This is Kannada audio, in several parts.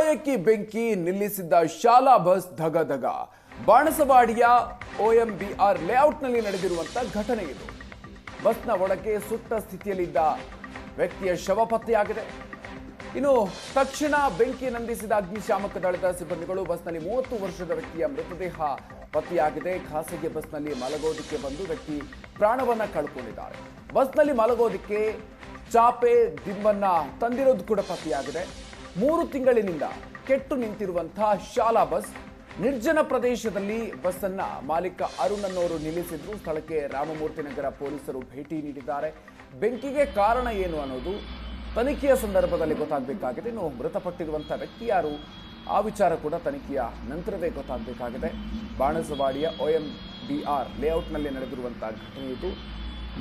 ಏಕಾಏಕಿ ಬೆಂಕಿ ನಿಲ್ಲಿಸಿದ್ದ ಶಾಲಾ ಬಸ್ ಧಗ ಧಗ ಬಾಣಸವಾಡಿಯ ಓಎಂಬಿಆರ್ ಲೇಔಟ್ನಲ್ಲಿ ನಡೆದಿರುವಂತಹ ಘಟನೆ ಇದು. ಬಸ್ನ ಒಳಗೆ ಸುಟ್ಟ ಸ್ಥಿತಿಯಲ್ಲಿದ್ದ ವ್ಯಕ್ತಿಯ ಶವ ಪತ್ತೆಯಾಗಿದೆ. ಇನ್ನು ತಕ್ಷಣ ಬೆಂಕಿ ನಂದಿಸಿದ ಅಗ್ನಿಶಾಮಕ ದಳದ ಸಿಬ್ಬಂದಿಗಳು ಬಸ್ನಲ್ಲಿ ಮೂವತ್ತು ವರ್ಷದ ವ್ಯಕ್ತಿಯ ಮೃತದೇಹ ಪತ್ತೆಯಾಗಿದೆ. ಖಾಸಗಿ ಬಸ್ನಲ್ಲಿ ಮಲಗೋದಿಕ್ಕೆ ಬಂದು ವ್ಯಕ್ತಿ ಪ್ರಾಣವನ್ನ ಕಳ್ಕೊಂಡಿದ್ದಾರೆ. ಬಸ್ನಲ್ಲಿ ಮಲಗೋದಿಕ್ಕೆ ಚಾಪೆ, ದಿಂಬನ್ನ ತಂದಿರೋದು ಕೂಡ ಪತ್ತೆಯಾಗಿದೆ. ಮೂರು ತಿಂಗಳಿನಿಂದ ಕೆಟ್ಟು ನಿಂತಿರುವಂತಹ ಶಾಲಾ ಬಸ್ ನಿರ್ಜನ ಪ್ರದೇಶದಲ್ಲಿ ಬಸ್ ಅನ್ನ ಮಾಲೀಕ ಅರುಣ್ ಅನ್ನೋರು ನಿಲ್ಲಿಸಿದ್ರು. ಸ್ಥಳಕ್ಕೆ ರಾಮಮೂರ್ತಿ ನಗರ ಪೊಲೀಸರು ಭೇಟಿ ನೀಡಿದ್ದಾರೆ. ಬೆಂಕಿಗೆ ಕಾರಣ ಏನು ಅನ್ನೋದು ತನಿಖೆಯ ಸಂದರ್ಭದಲ್ಲಿ ಗೊತ್ತಾಗಬೇಕಾಗಿದೆ. ಇನ್ನು ಮೃತಪಟ್ಟಿರುವಂಥ ವ್ಯಕ್ತಿ ಯಾರು? ಆ ವಿಚಾರ ಕೂಡ ತನಿಖೆಯ ನಂತರವೇ ಗೊತ್ತಾಗಬೇಕಾಗಿದೆ. ಬಾಣಸವಾಡಿಯ ಒ ಎಂ ಬಿ ಆರ್ ಲೇಔಟ್ನಲ್ಲಿ ನಡೆದಿರುವಂಥ ಘಟನೆ ಇದು.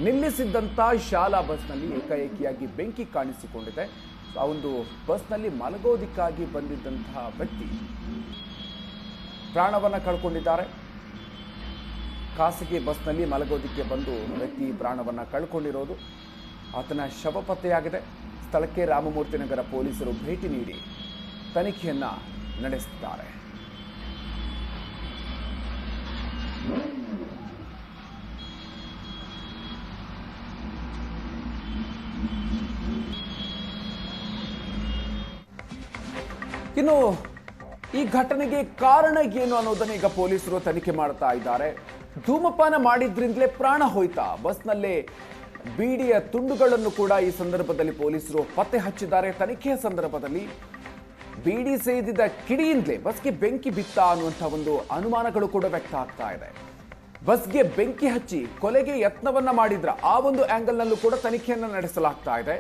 ನಿಲ್ಲಿಸಿದ್ದಂಥ ಶಾಲಾ ಬಸ್ನಲ್ಲಿ ಏಕಾಏಕಿಯಾಗಿ ಬೆಂಕಿ ಕಾಣಿಸಿಕೊಂಡಿದೆ. ಆ ಒಂದು ಬಸ್ನಲ್ಲಿ ಮಲಗೋದಿಕ್ಕಾಗಿ ಬಂದಿದ್ದಂತಹ ವ್ಯಕ್ತಿ ಪ್ರಾಣವನ್ನು ಕಳ್ಕೊಂಡಿದ್ದಾರೆ. ಖಾಸಗಿ ಬಸ್ನಲ್ಲಿ ಮಲಗೋದಿಕ್ಕೆ ಬಂದು ವ್ಯಕ್ತಿ ಪ್ರಾಣವನ್ನು ಕಳ್ಕೊಂಡಿರೋದು. ಆತನ ಶವ ಪತ್ತೆಯಾಗಿದೆ ಸ್ಥಳಕ್ಕೆ ರಾಮಮೂರ್ತಿ ನಗರ ಪೊಲೀಸರು ಭೇಟಿ ನೀಡಿ ತನಿಖೆಯನ್ನ ನಡೆಸಿದ್ದಾರೆ ಇನ್ನು ಈ ಘಟನೆಗೆ ಕಾರಣ ಏನು ಅನ್ನೋದನ್ನ ಈಗ ಪೊಲೀಸರು ತನಿಖೆ ಮಾಡ್ತಾ ಇದ್ದಾರೆ. ಧೂಮಪಾನ ಮಾಡಿದ್ರಿಂದಲೇ ಪ್ರಾಣ ಹೋಯ್ತಾ, ಬಸ್ನಲ್ಲೇ ಬೀಡಿಯ ತುಂಡುಗಳನ್ನು ಕೂಡ ಈ ಸಂದರ್ಭದಲ್ಲಿ ಪೊಲೀಸರು ಪತ್ತೆ ಹಚ್ಚಿದ್ದಾರೆ. ತನಿಖೆಯ ಸಂದರ್ಭದಲ್ಲಿ ಬೀಡಿ ಸೇದಿದ ಕಿಡಿಯಿಂದಲೇ ಬಸ್ಗೆ ಬೆಂಕಿ ಬಿತ್ತ ಅನ್ನುವಂಥ ಒಂದು ಅನುಮಾನಗಳು ಕೂಡ ವ್ಯಕ್ತ ಆಗ್ತಾ ಇದೆ. ಬಸ್ಗೆ ಬೆಂಕಿ ಹಚ್ಚಿ ಕೊಲೆಗೆ ಯತ್ನವನ್ನ ಮಾಡಿದ್ರ ಆ ಒಂದು ಆಂಗಲ್ನಲ್ಲೂ ಕೂಡ ತನಿಖೆಯನ್ನ ನಡೆಸಲಾಗ್ತಾ ಇದೆ.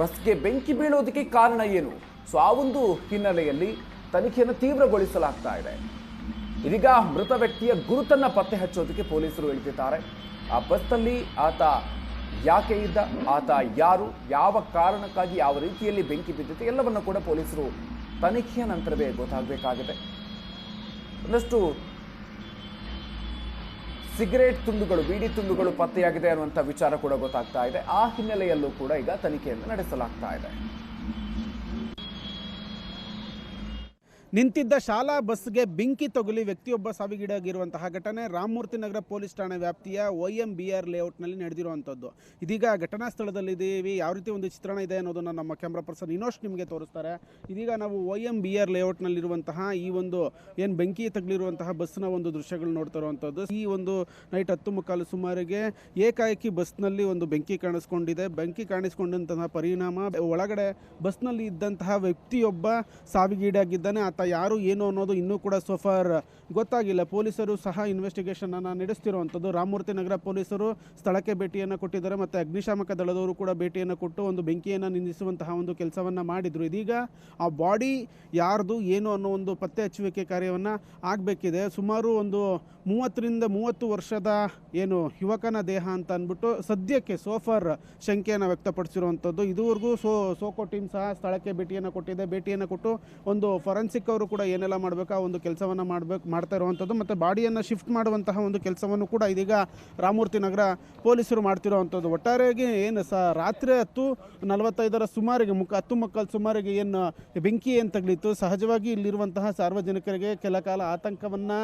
ಬಸ್ಗೆ ಬೆಂಕಿ ಬೀಳೋದಕ್ಕೆ ಕಾರಣ ಏನು? ಸೊ ಆ ಒಂದು ಹಿನ್ನೆಲೆಯಲ್ಲಿ ತನಿಖೆಯನ್ನು ತೀವ್ರಗೊಳಿಸಲಾಗ್ತಾ ಇದೆ. ಇದೀಗ ಮೃತ ವ್ಯಕ್ತಿಯ ಗುರುತನ್ನು ಪತ್ತೆ ಹಚ್ಚೋದಕ್ಕೆ ಪೊಲೀಸರು ಹೇಳ್ತಿದ್ದಾರೆ ಆ ಬಸ್ನಲ್ಲಿ ಆತ ಯಾಕೆ ಇದ್ದ, ಆತ ಯಾರು, ಯಾವ ಕಾರಣಕ್ಕಾಗಿ ಯಾವ ರೀತಿಯಲ್ಲಿ ಬೆಂಕಿ ಬಿದ್ದಿದೆ ಎಲ್ಲವನ್ನು ಕೂಡ ಪೊಲೀಸರು ತನಿಖೆಯ ನಂತರವೇ ಗೊತ್ತಾಗಬೇಕಾಗಿದೆ. ಒಂದಷ್ಟು ಸಿಗರೇಟ್ ತುಂಡುಗಳು, ಬೀಡಿ ತುಂಡುಗಳು ಪತ್ತೆಯಾಗಿದೆ ಅನ್ನುವಂಥ ವಿಚಾರ ಕೂಡ ಗೊತ್ತಾಗ್ತಾ ಇದೆ. ಆ ಹಿನ್ನೆಲೆಯಲ್ಲೂ ಕೂಡ ಈಗ ತನಿಖೆಯನ್ನು ನಡೆಸಲಾಗ್ತಾ ಇದೆ. ನಿಂತಿದ್ದ ಶಾಲಾ ಬಸ್ಗೆ ಬೆಂಕಿ ತಗುಲಿ ವ್ಯಕ್ತಿಯೊಬ್ಬ ಸಾವಿಗೀಡಾಗಿರುವಂತಹ ಘಟನೆ ರಾಮಮೂರ್ತಿ ನಗರ ಪೊಲೀಸ್ ಠಾಣೆ ವ್ಯಾಪ್ತಿಯ ಒ ಎಂ ಬಿ ಆರ್ ಲೇಔಟ್ನಲ್ಲಿ ನಡೆದಿರುವಂಥದ್ದು ಇದೀಗ ಘಟನಾ ಸ್ಥಳದಲ್ಲಿದ್ದೀವಿ. ಯಾವ ರೀತಿ ಒಂದು ಚಿತ್ರಣ ಇದೆ ಅನ್ನೋದನ್ನು ನಮ್ಮ ಕ್ಯಾಮ್ರಾ ಪರ್ಸನ್ ಇನೋಶ್ ನಿಮಗೆ ತೋರಿಸ್ತಾರೆ. ಇದೀಗ ನಾವು ಒ ಎಂ ಬಿ ಆರ್ ಲೇಔಟ್ನಲ್ಲಿರುವಂತಹ ಈ ಒಂದು ಏನು ಬೆಂಕಿ ತಗುಲಿರುವಂತಹ ಬಸ್ನ ಒಂದು ದೃಶ್ಯಗಳು ನೋಡ್ತಾ ಇರುವಂಥದ್ದು ಈ ಒಂದು ನೈಟ್ ಹತ್ತು ಮುಕ್ಕಾಲು ಸುಮಾರಿಗೆ ಏಕಾಏಕಿ ಬಸ್ನಲ್ಲಿ ಒಂದು ಬೆಂಕಿ ಕಾಣಿಸ್ಕೊಂಡಿದೆ. ಬೆಂಕಿ ಕಾಣಿಸ್ಕೊಂಡಂತಹ ಪರಿಣಾಮ, ಒಳಗಡೆ ಬಸ್ನಲ್ಲಿ ಇದ್ದಂತಹ ವ್ಯಕ್ತಿಯೊಬ್ಬ ಸಾವಿಗೀಡಾಗಿದ್ದಾನೆ. ಆತ ಯಾರು ಏನು ಅನ್ನೋದು ಇನ್ನೂ ಕೂಡ ಸೋಫಾರ್ ಗೊತ್ತಾಗಿಲ್ಲ. ಪೊಲೀಸರು ಸಹ ಇನ್ವೆಸ್ಟಿಗೇಷನನ್ನು ನಡೆಸ್ತಿರುವಂಥದ್ದು. ರಾಮಮೂರ್ತಿ ನಗರ ಪೊಲೀಸರು ಸ್ಥಳಕ್ಕೆ ಭೇಟಿಯನ್ನು ಕೊಟ್ಟಿದ್ದಾರೆ ಮತ್ತು ಅಗ್ನಿಶಾಮಕ ದಳದವರು ಕೂಡ ಭೇಟಿಯನ್ನು ಕೊಟ್ಟು ಒಂದು ಬೆಂಕಿಯನ್ನು ನಿಂದಿಸುವಂತಹ ಒಂದು ಕೆಲಸವನ್ನು ಮಾಡಿದರು. ಇದೀಗ ಆ ಬಾಡಿ ಯಾರ್ದು, ಏನು ಅನ್ನೋ ಒಂದು ಪತ್ತೆ ಹಚ್ಚುವಿಕೆ ಕಾರ್ಯವನ್ನು ಆಗಬೇಕಿದೆ. ಸುಮಾರು ಒಂದು ಮೂವತ್ತರಿಂದ ಮೂವತ್ತು ವರ್ಷದ ಏನು ಯುವಕನ ದೇಹ ಅಂತ ಅಂದ್ಬಿಟ್ಟು ಸದ್ಯಕ್ಕೆ ಸೋಫಾರ್ ಶಂಕೆಯನ್ನು ವ್ಯಕ್ತಪಡಿಸಿರುವಂಥದ್ದು. ಇದುವರೆಗೂ ಸೋ ಸೋಕೋ ಟೀಮ್ ಸಹ ಸ್ಥಳಕ್ಕೆ ಭೇಟಿಯನ್ನು ಕೊಟ್ಟಿದೆ. ಭೇಟಿಯನ್ನು ಕೊಟ್ಟು ಒಂದು ಫೊರೆನ್ಸಿಕ್ ಅವರು ಕೂಡ ಏನೆಲ್ಲ ಮಾಡಬೇಕು, ಆ ಒಂದು ಕೆಲಸವನ್ನು ಮಾಡಬೇಕು, ಮಾಡ್ತಾ ಇರುವಂಥದ್ದು ಮತ್ತು ಬಾಡಿಯನ್ನು ಶಿಫ್ಟ್ ಮಾಡುವಂತಹ ಒಂದು ಕೆಲಸವನ್ನು ಕೂಡ ಇದೀಗ ರಾಮಮೂರ್ತಿ ನಗರ ಪೊಲೀಸರು ಮಾಡ್ತಿರುವಂಥದ್ದು. ಒಟ್ಟಾರೆಯಾಗಿ ಏನು ಸ, ರಾತ್ರಿ ಹತ್ತು ನಲವತ್ತೈದರ ಸುಮಾರಿಗೆ, ಮುಖ, ಹತ್ತು ಮಕ್ಕಳ ಸುಮಾರಿಗೆ ಏನು ಬೆಂಕಿ ಏನು ತಗಲಿತ್ತು, ಸಹಜವಾಗಿ ಇಲ್ಲಿರುವಂತಹ ಸಾರ್ವಜನಿಕರಿಗೆ ಕೆಲ ಕಾಲ ಆತಂಕವನ್ನು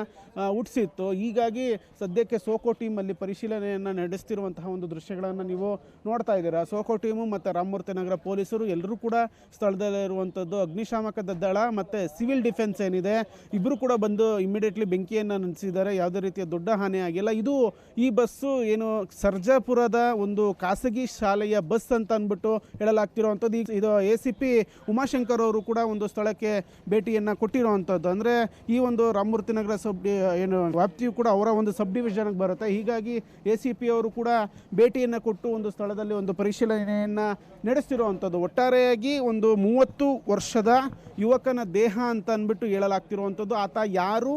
ಹುಟ್ಟಿಸಿತ್ತು ಹೀಗಾಗಿ ಸದ್ಯಕ್ಕೆ ಸೋಕೋ ಟೀಮಲ್ಲಿ ಪರಿಶೀಲನೆಯನ್ನು ನಡೆಸ್ತಿರುವಂತಹ ಒಂದು ದೃಶ್ಯಗಳನ್ನು ನೀವು ನೋಡ್ತಾ ಇದ್ದೀರಾ. ಸೋಕೋ ಟೀಮು ಮತ್ತು ರಾಮಮೂರ್ತಿ ನಗರ ಪೊಲೀಸರು ಎಲ್ಲರೂ ಕೂಡ ಸ್ಥಳದಲ್ಲಿರುವಂಥದ್ದು ಅಗ್ನಿಶಾಮಕ ದಳ ಮತ್ತು ಸಿವಿಲ್ ಡಿಫೆನ್ಸ್ ಏನಿದೆ ಇಬ್ಬರು ಕೂಡ ಬಂದು ಇಮಿಡಿಯೇಟ್ಲಿ ಬೆಂಕಿಯನ್ನು ನಡೆಸಿದ್ದಾರೆ ಯಾವುದೇ ರೀತಿಯ ದೊಡ್ಡ ಹಾನಿ ಆಗಿಲ್ಲ. ಇದು ಈ ಬಸ್ಸು ಏನು ಸರ್ಜಾಪುರದ ಒಂದು ಖಾಸಗಿ ಶಾಲೆಯ ಬಸ್ ಅಂತ ಅಂದ್ಬಿಟ್ಟು ಹೇಳಲಾಗ್ತಿರುವಂಥದ್ದು. ಈಗ ಇದು ಎ ಸಿ ಪಿ ಉಮಾಶಂಕರ್ ಅವರು ಕೂಡ ಒಂದು ಸ್ಥಳಕ್ಕೆ ಭೇಟಿಯನ್ನು ಕೊಟ್ಟಿರುವಂಥದ್ದು. ಅಂದರೆ ಈ ಒಂದು ರಾಮಮೂರ್ತಿ ನಗರ ಸಬ್ ಡಿ- ಏನು ವ್ಯಾಪ್ತಿಯು ಕೂಡ ಅವರ ಒಂದು ಸಬ್ ಡಿವಿಷನ್ಗೆ ಬರುತ್ತೆ. ಹೀಗಾಗಿ ಎ ಸಿ ಪಿ ಅವರು ಕೂಡ ಭೇಟಿಯನ್ನು ಕೊಟ್ಟು ಒಂದು ಸ್ಥಳದಲ್ಲಿ ಒಂದು ಪರಿಶೀಲನೆಯನ್ನು ನಡೆಸ್ತಿರುವಂಥದ್ದು. ಒಟ್ಟಾರೆಯಾಗಿ ಒಂದು ಮೂವತ್ತು ವರ್ಷದ ಯುವಕನ ದೇಹ ಅಂತ ಅಂದ್ಬಿಟ್ಟು ಹೇಳಲಾಗ್ತಿರುವಂಥದ್ದು, ಆತ ಯಾರು,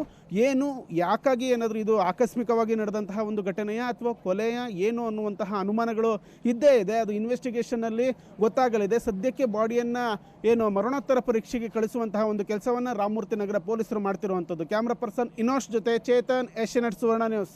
ಏನು, ಯಾಕಾಗಿ ಏನಾದರೂ ಇದು ಆಕಸ್ಮಿಕವಾಗಿ ನಡೆದಂತಹ ಒಂದು ಘಟನೆಯ ಅಥವಾ ಕೊಲೆಯ ಏನು ಅನ್ನುವಂತಹ ಅನುಮಾನಗಳು ಇದ್ದೇ ಇದೆ. ಅದು ಇನ್ವೆಸ್ಟಿಗೇಷನ್ನಲ್ಲಿ ಗೊತ್ತಾಗಲಿದೆ. ಸದ್ಯಕ್ಕೆ ಬಾಡಿಯನ್ನು ಏನು ಮರಣೋತ್ತರ ಪರೀಕ್ಷೆಗೆ ಕಳಿಸುವಂತಹ ಒಂದು ಕೆಲಸವನ್ನು ರಾಮಮೂರ್ತಿ ನಗರ ಪೊಲೀಸರು ಮಾಡ್ತಿರುವಂಥದ್ದು. ಕ್ಯಾಮ್ರಾ ಪರ್ಸನ್ ಇನೋಶ್ ಜೊತೆ Chetan Asianet Suvarna news.